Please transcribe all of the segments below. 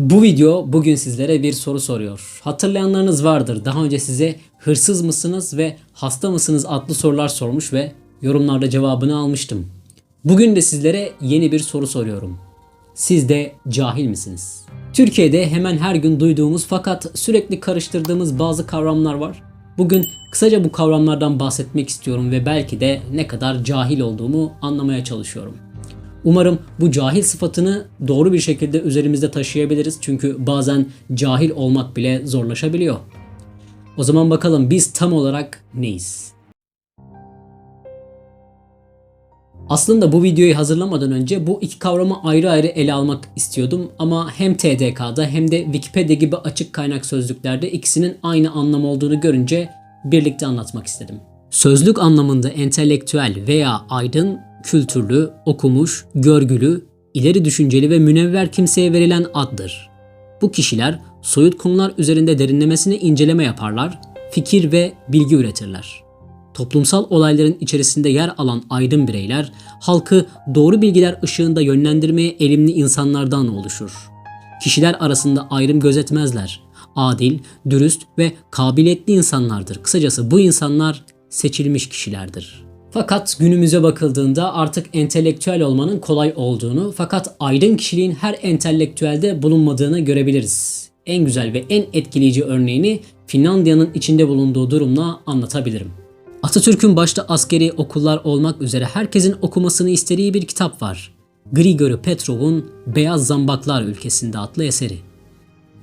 Bu video bugün sizlere bir soru soruyor. Hatırlayanlarınız vardır. Daha önce size hırsız mısınız ve hasta mısınız adlı sorular sormuş ve yorumlarda cevabını almıştım. Bugün de sizlere yeni bir soru soruyorum. Siz de cahil misiniz? Türkiye'de hemen her gün duyduğumuz fakat sürekli karıştırdığımız bazı kavramlar var. Bugün kısaca bu kavramlardan bahsetmek istiyorum ve belki de ne kadar cahil olduğumu anlamaya çalışıyorum. Umarım bu cahil sıfatını doğru bir şekilde üzerimizde taşıyabiliriz. Çünkü bazen cahil olmak bile zorlaşabiliyor. O zaman bakalım biz tam olarak neyiz? Aslında bu videoyu hazırlamadan önce bu iki kavramı ayrı ayrı ele almak istiyordum ama hem TDK'da hem de Wikipedia gibi açık kaynak sözlüklerde ikisinin aynı anlam olduğunu görünce birlikte anlatmak istedim. Sözlük anlamında entelektüel veya aydın, kültürlü, okumuş, görgülü, ileri düşünceli ve münevver kimseye verilen addır. Bu kişiler soyut konular üzerinde derinlemesine inceleme yaparlar, fikir ve bilgi üretirler. Toplumsal olayların içerisinde yer alan aydın bireyler, halkı doğru bilgiler ışığında yönlendirmeye elimli insanlardan oluşur. Kişiler arasında ayrım gözetmezler. Adil, dürüst ve kabiliyetli insanlardır. Kısacası bu insanlar seçilmiş kişilerdir. Fakat günümüze bakıldığında artık entelektüel olmanın kolay olduğunu fakat aydın kişiliğin her entelektüelde bulunmadığını görebiliriz. En güzel ve en etkileyici örneğini Finlandiya'nın içinde bulunduğu durumla anlatabilirim. Atatürk'ün başta askeri okullar olmak üzere herkesin okumasını istediği bir kitap var. Grigori Petrov'un Beyaz Zambaklar Ülkesinde adlı eseri.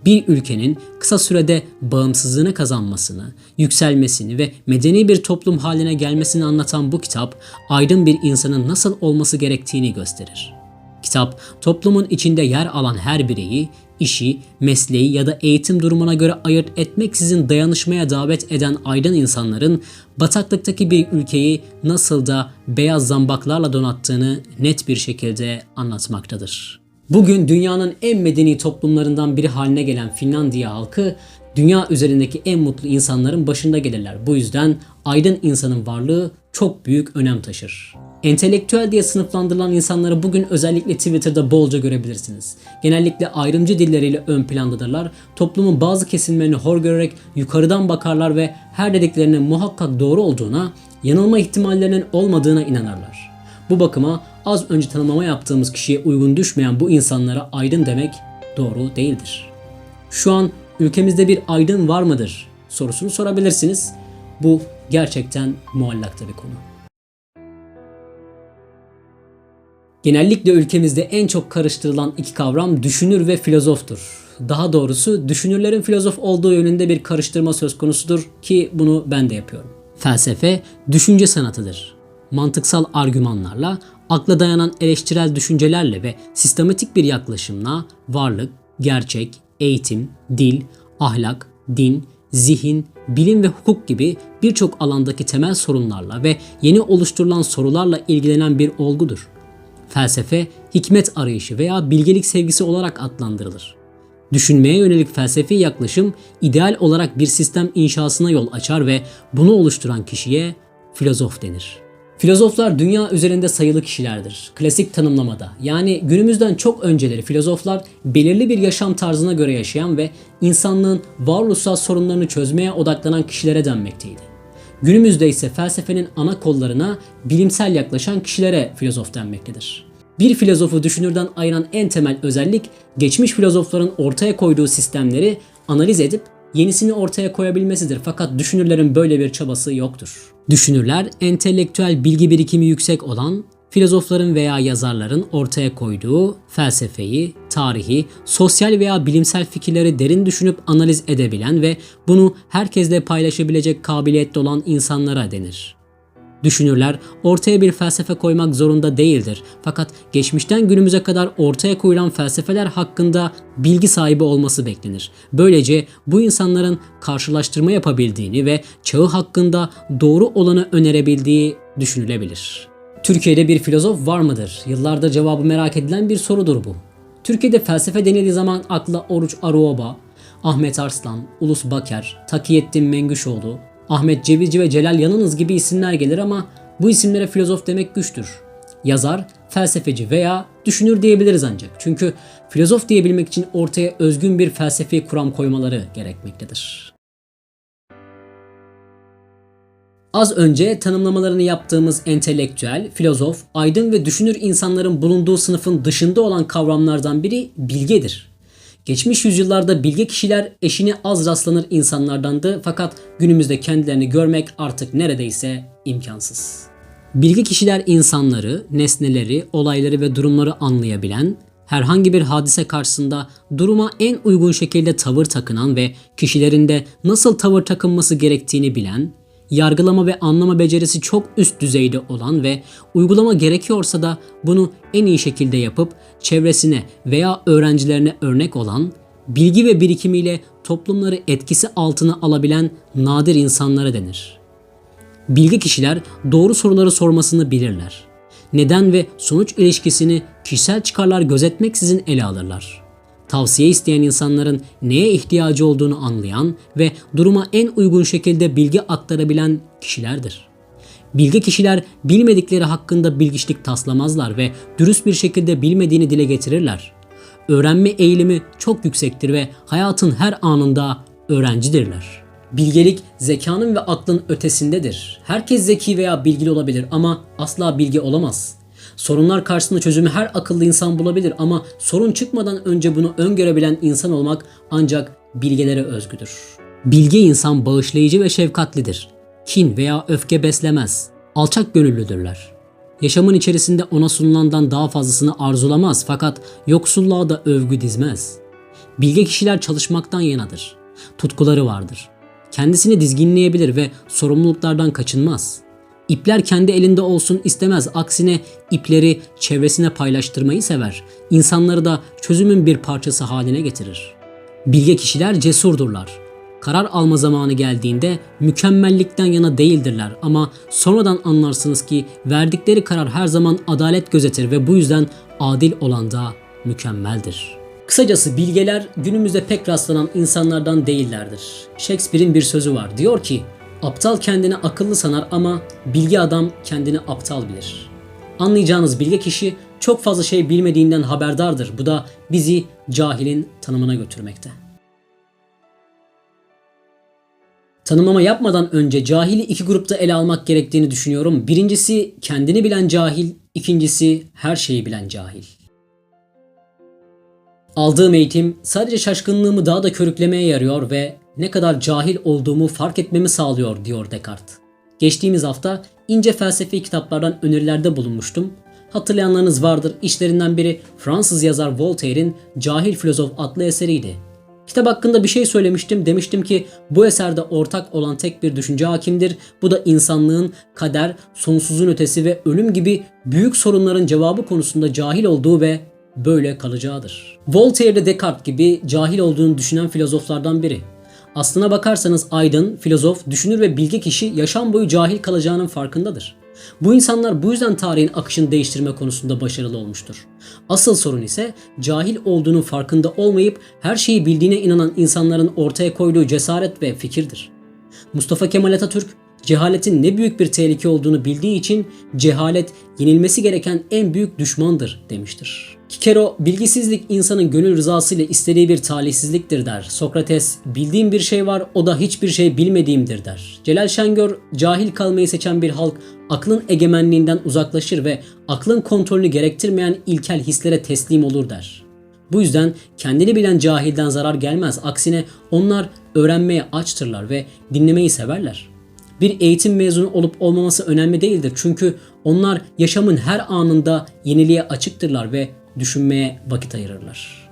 Bir ülkenin kısa sürede bağımsızlığını kazanmasını, yükselmesini ve medeni bir toplum haline gelmesini anlatan bu kitap, aydın bir insanın nasıl olması gerektiğini gösterir. Kitap, toplumun içinde yer alan her bireyi, işi, mesleği ya da eğitim durumuna göre ayırt etmeksizin dayanışmaya davet eden aydın insanların bataklıktaki bir ülkeyi nasıl da beyaz zambaklarla donattığını net bir şekilde anlatmaktadır. Bugün dünyanın en medeni toplumlarından biri haline gelen Finlandiya halkı dünya üzerindeki en mutlu insanların başında gelirler. Bu yüzden aydın insanın varlığı çok büyük önem taşır. Entelektüel diye sınıflandırılan insanları bugün özellikle Twitter'da bolca görebilirsiniz. Genellikle ayrımcı dilleriyle ön plandadırlar. Toplumun bazı kesimlerini hor görerek yukarıdan bakarlar ve her dediklerinin muhakkak doğru olduğuna, yanılma ihtimallerinin olmadığına inanırlar. Bu bakıma az önce tanımlama yaptığımız kişiye uygun düşmeyen bu insanlara aydın demek doğru değildir. Şu an ülkemizde bir aydın var mıdır sorusunu sorabilirsiniz. Bu gerçekten muallakta bir konu. Genellikle ülkemizde en çok karıştırılan iki kavram düşünür ve filozoftur. Daha doğrusu düşünürlerin filozof olduğu yönünde bir karıştırma söz konusudur ki bunu ben de yapıyorum. Felsefe düşünce sanatıdır. Mantıksal argümanlarla, akla dayanan eleştirel düşüncelerle ve sistematik bir yaklaşımla varlık, gerçek, eğitim, dil, ahlak, din, zihin, bilim ve hukuk gibi birçok alandaki temel sorunlarla ve yeni oluşturulan sorularla ilgilenen bir olgudur. Felsefe, hikmet arayışı veya bilgelik sevgisi olarak adlandırılır. Düşünmeye yönelik felsefi yaklaşım ideal olarak bir sistem inşasına yol açar ve bunu oluşturan kişiye filozof denir. Filozoflar dünya üzerinde sayılı kişilerdir. Klasik tanımlamada. Yani günümüzden çok önceleri filozoflar belirli bir yaşam tarzına göre yaşayan ve insanlığın varoluşsal sorunlarını çözmeye odaklanan kişilere denmekteydi. Günümüzde ise felsefenin ana kollarına bilimsel yaklaşan kişilere filozof denmektedir. Bir filozofu düşünürden ayıran en temel özellik geçmiş filozofların ortaya koyduğu sistemleri analiz edip yenisini ortaya koyabilmesidir. Fakat düşünürlerin böyle bir çabası yoktur. Düşünürler entelektüel bilgi birikimi yüksek olan filozofların veya yazarların ortaya koyduğu felsefeyi, tarihi, sosyal veya bilimsel fikirleri derin düşünüp analiz edebilen ve bunu herkesle paylaşabilecek kabiliyette olan insanlara denir. Düşünürler ortaya bir felsefe koymak zorunda değildir. Fakat geçmişten günümüze kadar ortaya koyulan felsefeler hakkında bilgi sahibi olması beklenir. Böylece bu insanların karşılaştırma yapabildiğini ve çağı hakkında doğru olanı önerebildiği düşünülebilir. Türkiye'de bir filozof var mıdır? Yıllarda cevabı merak edilen bir sorudur bu. Türkiye'de felsefe denildiği zaman akla Oruç Aruoba, Ahmet Arslan, Ulus Baker, Takiyettin Mengüşoğlu, Ahmet Cevizci ve Celal Yanınız gibi isimler gelir ama bu isimlere filozof demek güçtür. Yazar, felsefeci veya düşünür diyebiliriz ancak. Çünkü filozof diyebilmek için ortaya özgün bir felsefi kuram koymaları gerekmektedir. Az önce tanımlamalarını yaptığımız entelektüel, filozof, aydın ve düşünür insanların bulunduğu sınıfın dışında olan kavramlardan biri bilgedir. Geçmiş yüzyıllarda bilge kişiler eşine az rastlanır insanlardandı fakat günümüzde kendilerini görmek artık neredeyse imkansız. Bilge kişiler insanları, nesneleri, olayları ve durumları anlayabilen, herhangi bir hadise karşısında duruma en uygun şekilde tavır takınan ve kişilerinde nasıl tavır takınması gerektiğini bilen, yargılama ve anlama becerisi çok üst düzeyde olan ve uygulama gerekiyorsa da bunu en iyi şekilde yapıp çevresine veya öğrencilerine örnek olan, bilgi ve birikimiyle toplumları etkisi altına alabilen nadir insanlara denir. Bilgi kişiler doğru soruları sormasını bilirler. Neden ve sonuç ilişkisini kişisel çıkarlar gözetmeksizin ele alırlar tavsiye isteyen insanların neye ihtiyacı olduğunu anlayan ve duruma en uygun şekilde bilgi aktarabilen kişilerdir. Bilgi kişiler bilmedikleri hakkında bilgiçlik taslamazlar ve dürüst bir şekilde bilmediğini dile getirirler. Öğrenme eğilimi çok yüksektir ve hayatın her anında öğrencidirler. Bilgelik zekanın ve aklın ötesindedir. Herkes zeki veya bilgili olabilir ama asla bilgi olamaz. Sorunlar karşısında çözümü her akıllı insan bulabilir ama sorun çıkmadan önce bunu öngörebilen insan olmak ancak bilgelere özgüdür. Bilge insan bağışlayıcı ve şefkatlidir. Kin veya öfke beslemez. Alçak gönüllüdürler. Yaşamın içerisinde ona sunulandan daha fazlasını arzulamaz fakat yoksulluğa da övgü dizmez. Bilge kişiler çalışmaktan yanadır. Tutkuları vardır. Kendisini dizginleyebilir ve sorumluluklardan kaçınmaz.'' İpler kendi elinde olsun istemez. Aksine ipleri çevresine paylaştırmayı sever. İnsanları da çözümün bir parçası haline getirir. Bilge kişiler cesurdurlar. Karar alma zamanı geldiğinde mükemmellikten yana değildirler ama sonradan anlarsınız ki verdikleri karar her zaman adalet gözetir ve bu yüzden adil olan da mükemmeldir. Kısacası bilgeler günümüzde pek rastlanan insanlardan değillerdir. Shakespeare'in bir sözü var. Diyor ki Aptal kendini akıllı sanar ama bilgi adam kendini aptal bilir. Anlayacağınız bilge kişi çok fazla şey bilmediğinden haberdardır. Bu da bizi cahilin tanımına götürmekte. Tanımlama yapmadan önce cahili iki grupta ele almak gerektiğini düşünüyorum. Birincisi kendini bilen cahil, ikincisi her şeyi bilen cahil. Aldığım eğitim sadece şaşkınlığımı daha da körüklemeye yarıyor ve ne kadar cahil olduğumu fark etmemi sağlıyor diyor Descartes. Geçtiğimiz hafta ince felsefi kitaplardan önerilerde bulunmuştum. Hatırlayanlarınız vardır. İşlerinden biri Fransız yazar Voltaire'in Cahil Filozof adlı eseriydi. Kitap hakkında bir şey söylemiştim. Demiştim ki bu eserde ortak olan tek bir düşünce hakimdir. Bu da insanlığın kader, sonsuzun ötesi ve ölüm gibi büyük sorunların cevabı konusunda cahil olduğu ve böyle kalacağıdır. Voltaire de Descartes gibi cahil olduğunu düşünen filozoflardan biri. Aslına bakarsanız aydın, filozof, düşünür ve bilge kişi yaşam boyu cahil kalacağının farkındadır. Bu insanlar bu yüzden tarihin akışını değiştirme konusunda başarılı olmuştur. Asıl sorun ise cahil olduğunun farkında olmayıp her şeyi bildiğine inanan insanların ortaya koyduğu cesaret ve fikirdir. Mustafa Kemal Atatürk cehaletin ne büyük bir tehlike olduğunu bildiği için cehalet yenilmesi gereken en büyük düşmandır demiştir. Kikero, bilgisizlik insanın gönül rızası ile istediği bir talihsizliktir der. Sokrates, bildiğim bir şey var o da hiçbir şey bilmediğimdir der. Celal Şengör, cahil kalmayı seçen bir halk aklın egemenliğinden uzaklaşır ve aklın kontrolünü gerektirmeyen ilkel hislere teslim olur der. Bu yüzden kendini bilen cahilden zarar gelmez. Aksine onlar öğrenmeye açtırlar ve dinlemeyi severler bir eğitim mezunu olup olmaması önemli değildir. Çünkü onlar yaşamın her anında yeniliğe açıktırlar ve düşünmeye vakit ayırırlar.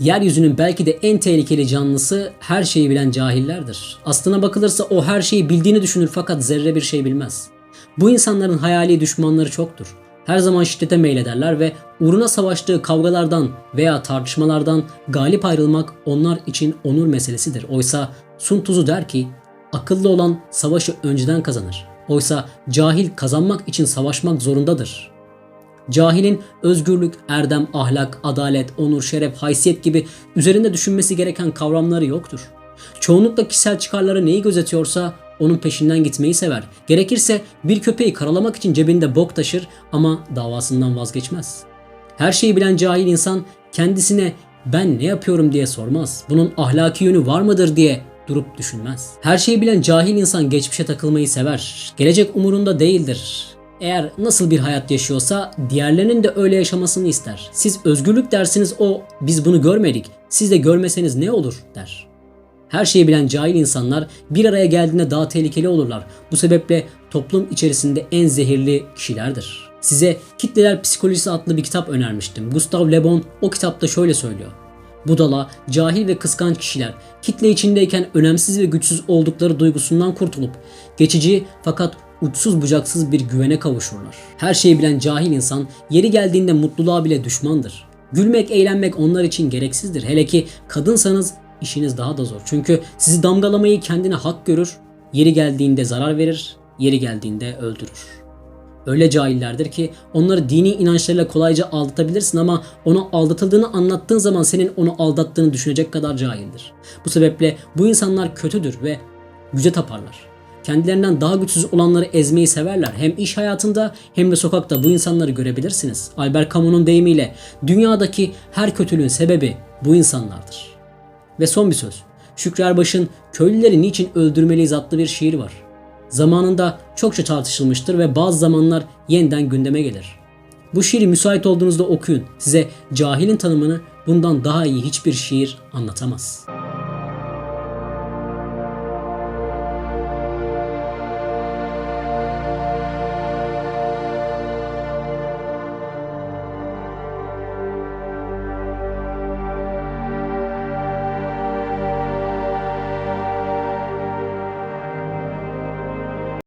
Yeryüzünün belki de en tehlikeli canlısı her şeyi bilen cahillerdir. Aslına bakılırsa o her şeyi bildiğini düşünür fakat zerre bir şey bilmez. Bu insanların hayali düşmanları çoktur. Her zaman şiddete meylederler ve uğruna savaştığı kavgalardan veya tartışmalardan galip ayrılmak onlar için onur meselesidir. Oysa Sun Tzu der ki Akıllı olan savaşı önceden kazanır. Oysa cahil kazanmak için savaşmak zorundadır. Cahilin özgürlük, erdem, ahlak, adalet, onur, şeref, haysiyet gibi üzerinde düşünmesi gereken kavramları yoktur. Çoğunlukla kişisel çıkarları neyi gözetiyorsa onun peşinden gitmeyi sever. Gerekirse bir köpeği karalamak için cebinde bok taşır ama davasından vazgeçmez. Her şeyi bilen cahil insan kendisine ben ne yapıyorum diye sormaz. Bunun ahlaki yönü var mıdır diye durup düşünmez. Her şeyi bilen cahil insan geçmişe takılmayı sever. Gelecek umurunda değildir. Eğer nasıl bir hayat yaşıyorsa diğerlerinin de öyle yaşamasını ister. Siz özgürlük dersiniz o biz bunu görmedik. Siz de görmeseniz ne olur der. Her şeyi bilen cahil insanlar bir araya geldiğinde daha tehlikeli olurlar. Bu sebeple toplum içerisinde en zehirli kişilerdir. Size Kitleler Psikolojisi adlı bir kitap önermiştim. Gustav Le Bon o kitapta şöyle söylüyor. Budala, cahil ve kıskanç kişiler kitle içindeyken önemsiz ve güçsüz oldukları duygusundan kurtulup geçici fakat uçsuz bucaksız bir güvene kavuşurlar. Her şeyi bilen cahil insan yeri geldiğinde mutluluğa bile düşmandır. Gülmek, eğlenmek onlar için gereksizdir. Hele ki kadınsanız işiniz daha da zor. Çünkü sizi damgalamayı kendine hak görür, yeri geldiğinde zarar verir, yeri geldiğinde öldürür. Öyle cahillerdir ki onları dini inançlarıyla kolayca aldatabilirsin ama onu aldatıldığını anlattığın zaman senin onu aldattığını düşünecek kadar cahildir. Bu sebeple bu insanlar kötüdür ve güce taparlar. Kendilerinden daha güçsüz olanları ezmeyi severler. Hem iş hayatında hem de sokakta bu insanları görebilirsiniz. Albert Camus'un deyimiyle dünyadaki her kötülüğün sebebi bu insanlardır. Ve son bir söz. Şükrü Erbaş'ın Köylüleri Niçin Öldürmeliyiz adlı bir şiir var. Zamanında çokça tartışılmıştır ve bazı zamanlar yeniden gündeme gelir. Bu şiiri müsait olduğunuzda okuyun. Size cahilin tanımını bundan daha iyi hiçbir şiir anlatamaz.